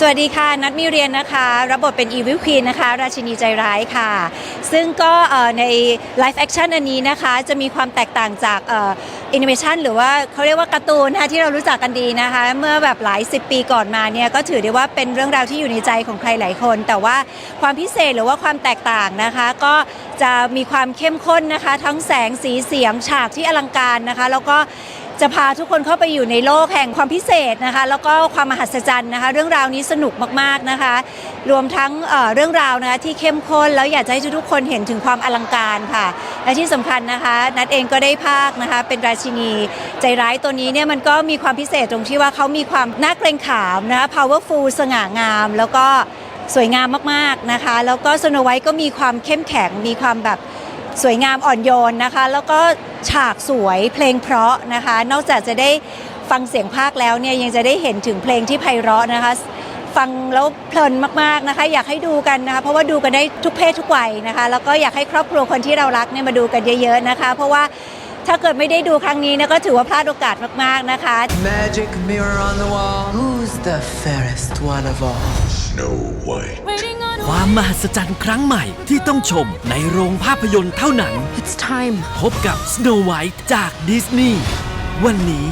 สวัสดีค่ะนัดมีเรียนนะคะ รับบทเป็น Evil Queen นะคะ ราชินีใจร้ายค่ะ ซึ่งก็ใน Live Action อันนี้นะคะ จะมีความแตกต่างจากแอนิเมชันหรือว่าเขาเรียกว่าการ์ตูนนะที่เรารู้จักกันดีนะคะ เมื่อแบบหลาย 10 ปีก่อนมาเนี่ยก็ถือได้ว่าเป็นเรื่องราวที่อยู่ในใจของใครหลายคน แต่ว่าความพิเศษหรือว่าความแตกต่างนะคะ ก็จะมีความเข้มข้นนะคะ ทั้งแสงสีเสียงฉากที่อลังการนะคะ แล้วก็ จะพาทุกคนเข้าไปอยู่ในโลกแห่งความพิเศษนะคะ แล้วก็ความมหัศจรรย์นะคะ เรื่องราวนี้สนุกมากๆนะคะ รวมทั้งเอ่อเรื่องราวนะคะที่เข้มข้นแล้วอยากจะให้ทุกๆคนเห็นถึงความอลังการค่ะ และที่สำคัญนะคะ นัดเองก็ได้ภาคนะคะ เป็นราชินี ใจร้ายตัวนี้เนี่ยมันก็มีความพิเศษตรงที่ว่าเขามีความน่าเกรงขามนะคะ powerful สง่างาม แล้วก็สวยงามมากๆนะคะ แล้วก็สโนไวท์ก็มีความเข้มแข็งมีความแบบ สวยงามอ่อนโยนนะคะ แล้วก็ฉากสวยเพลงเพราะนะคะ นอกจากจะได้ฟังเสียงภาคแล้วเนี่ยยังจะได้เห็นถึงเพลงที่ไพเราะนะคะ ฟังแล้วเพลินมากๆนะคะ อยากให้ดูกันนะคะ เพราะว่าดูกันได้ทุกเพศทุกวัยนะคะ แล้วก็อยากให้ครอบครัวคนที่เรารักเนี่ยมาดูกันเยอะๆนะคะ เพราะว่าถ้าเกิดไม่ได้ดูครั้งนี้นะก็ถือว่าพลาดโอกาสมากๆนะคะ Magic mirror on the wall. Who's the fairest one of all? Snow White. ความมหัศจรรย์ครั้งใหม่ที่ต้องชมในโรงภาพยนตร์เท่านั้น It's time. พบกับ Snow White จากดิสนีย์วันนี้